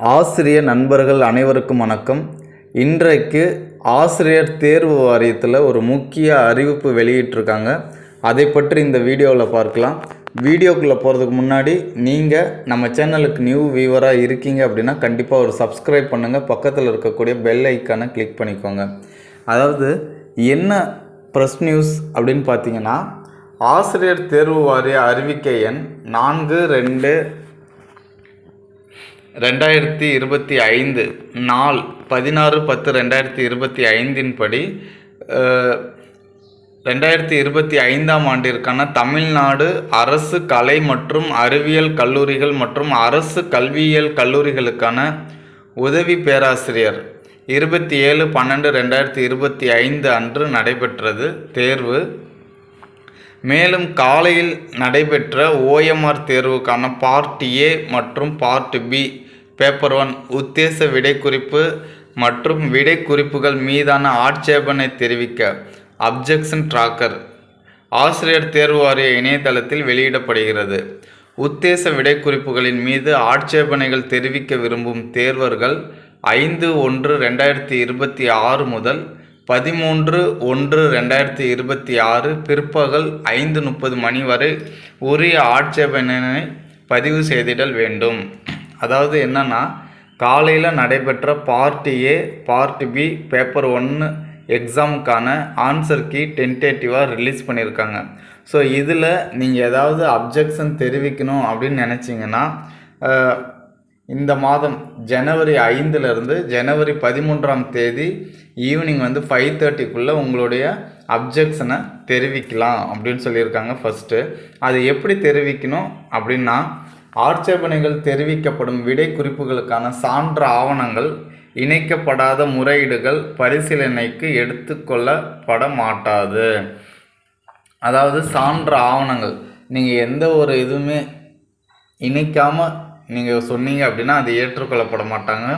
ஆசிரியர் நண்பர்கள் அனைவருக்கும் வணக்கம். இன்றைக்கு ஆசிரியர் தேர்வு வாரியத்தில் ஒரு முக்கிய அறிவிப்பு வெளியிட்டிருக்காங்க. அதை பற்றி இந்த வீடியோவில் பார்க்கலாம். வீடியோக்குள்ளே போகிறதுக்கு முன்னாடி நீங்கள் நம்ம சேனலுக்கு நியூ வியூவராக இருக்கீங்க அப்படின்னா கண்டிப்பாக ஒரு சப்ஸ்கிரைப் பண்ணுங்கள் பக்கத்தில் இருக்கக்கூடிய பெல் ஐக்கானை கிளிக் பண்ணிக்கோங்க. அதாவது என்ன ப்ரெஸ் நியூஸ் அப்படின்னு பார்த்தீங்கன்னா ஆசிரியர் தேர்வு வாரிய அறிவிக்கை எண் நான்கு ரெண்டு ரெண்டாயிரத்தி இருபத்தி ஐந்து நாள் பதினாறு பத்து ரெண்டாயிரத்தி இருபத்தி ஐந்தின் படி ரெண்டாயிரத்தி இருபத்தி ஐந்தாம் ஆண்டிற்கான தமிழ்நாடு அரசு கலை மற்றும் அறிவியல் கல்லூரிகள் மற்றும் அரசு கல்வியியல் கல்லூரிகளுக்கான உதவி பேராசிரியர் இருபத்தி ஏழு பன்னெண்டு ரெண்டாயிரத்தி இருபத்தி ஐந்து அன்று நடைபெற்றது. தேர்வு மேலும் காலையில் நடைபெற்ற ஓஎம்ஆர் தேர்வுக்கான பார்ட் ஏ மற்றும் பார்ட் பி பேப்பர் ஒன் உத்தேச விடைக்குறிப்பு மற்றும் விடைக்குறிப்புகள் மீதான ஆட்சேபனை தெரிவிக்க அப்ஜெக்ஷன் ட்ராக்கர் ஆசிரியர் தேர்வு வாரிய இணையதளத்தில் வெளியிடப்படுகிறது. உத்தேச விடைக்குறிப்புகளின் மீது ஆட்சேபனைகள் தெரிவிக்க விரும்பும் தேர்வர்கள் ஐந்து ஒன்று ரெண்டாயிரத்தி இருபத்தி ஆறு முதல் பதிமூன்று ஒன்று ரெண்டாயிரத்தி இருபத்தி ஆறு பிற்பகல் ஐந்து முப்பது மணி வரை உரிய ஆட்சேபனை பதிவு செய்திடல் வேண்டும். அதாவது என்னென்னா காலையில் நடைபெற்ற part A part B paper ஒன்று எக்ஸாமுக்கான ஆன்சர் கீ டென்டேட்டிவாக ரிலீஸ் பண்ணியிருக்காங்க. ஸோ இதில் நீங்கள் ஏதாவது அப்ஜெக்ஷன் தெரிவிக்கணும் அப்படின்னு நினச்சிங்கன்னா இந்த மாதம் ஜனவரி ஐந்துலேருந்து ஜனவரி பதிமூன்றாம் தேதி ஈவினிங் வந்து ஃபைவ் தேர்ட்டிக்குள்ளே உங்களுடைய அப்ஜெக்ஷனை தெரிவிக்கலாம் அப்படின்னு சொல்லியிருக்காங்க ஃபஸ்ட்டு அது எப்படி தெரிவிக்கணும் அப்படின்னா ஆட்சேபனைகள் தெரிவிக்கப்படும் விடை குறிப்புகளுக்கான சான்று ஆவணங்கள் இணைக்கப்படாத முறையீடுகள் பரிசீலனைக்கு எடுத்துக்கொள்ளப்பட மாட்டாது அதாவது சான்று ஆவணங்கள் நீங்கள் எந்த ஒரு இதுவுமே இணைக்காமல் நீங்கள் சொன்னீங்க அப்படின்னா அது ஏற்றுக்கொள்ளப்பட மாட்டாங்க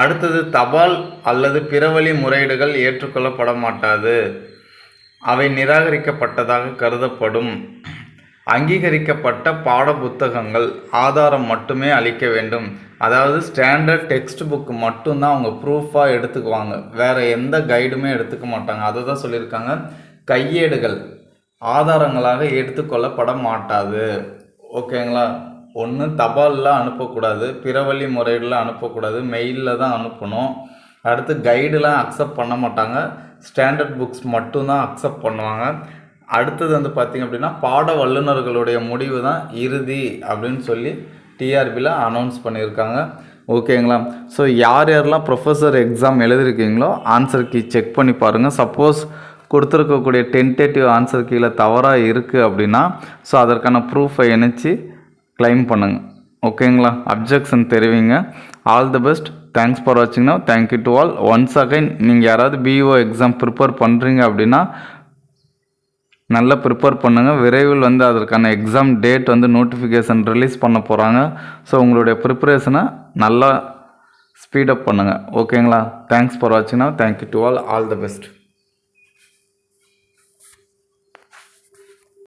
அடுத்தது தபால் அல்லது பிறவழி முறையீடுகள் ஏற்றுக்கொள்ளப்பட மாட்டாது அவை நிராகரிக்கப்பட்டதாக கருதப்படும். அங்கீகரிக்கப்பட்ட பாட புத்தகங்கள் ஆதாரம் மட்டுமே அளிக்க வேண்டும். அதாவது ஸ்டாண்டர்ட் டெக்ஸ்ட் புக் மட்டும்தான் அவங்க ப்ரூஃபாக எடுத்துக்குவாங்க. வேறு எந்த கைடுமே எடுத்துக்க மாட்டாங்க. அதை தான் சொல்லியிருக்காங்க. கையேடுகள் ஆதாரங்களாக எடுத்துக்கொள்ளப்பட மாட்டாது ஓகேங்களா? ஒன்று தபாலில் அனுப்பக்கூடாது பிறவழி முறையில் அனுப்பக்கூடாது மெயிலில் தான் அனுப்பணும். அடுத்து கைடுலாம் அக்செப்ட் பண்ண மாட்டாங்க. ஸ்டாண்டர்ட் புக்ஸ் மட்டும்தான் அக்செப்ட் பண்ணுவாங்க. அடுத்தது வந்து பார்த்திங்க அப்படின்னா பாட வல்லுநர்களுடைய முடிவு தான் இறுதி அப்படின்னு சொல்லி டிஆர்பியில் அனௌன்ஸ் பண்ணியிருக்காங்க. ஓகேங்களா ஸோ யார் யாரெல்லாம் ப்ரொஃபஸர் எக்ஸாம் எழுதிருக்கீங்களோ ஆன்சர் கீ செக் பண்ணி பாருங்கள் சப்போஸ் கொடுத்துருக்கக்கூடிய டென்டேட்டிவ் ஆன்சர் கீழே தவறாக இருக்குது அப்படின்னா ஸோ அதற்கான ப்ரூஃபை இணைச்சி க்ளைம் பண்ணுங்கள் ஓகேங்களா அப்ஜெக்ஷன் தெரிவிங்க. All the best thanks for வாட்சிங்னா thank you to all once again நீங்கள் யாராவது பிஓ எக்ஸாம் ப்ரிப்பேர் பண்ணுறீங்க அப்படின்னா நல்லா ப்ரிப்பேர் பண்ணுங்கள் விரைவில் வந்து அதற்கான எக்ஸாம் டேட் வந்து நோட்டிஃபிகேஷன் ரிலீஸ் பண்ண போகிறாங்க ஸோ உங்களுடைய ப்ரிப்பரேஷனை நல்லா ஸ்பீடப் பண்ணுங்கள் ஓகேங்களா thanks for வாட்சிங்னா thank you to all all the best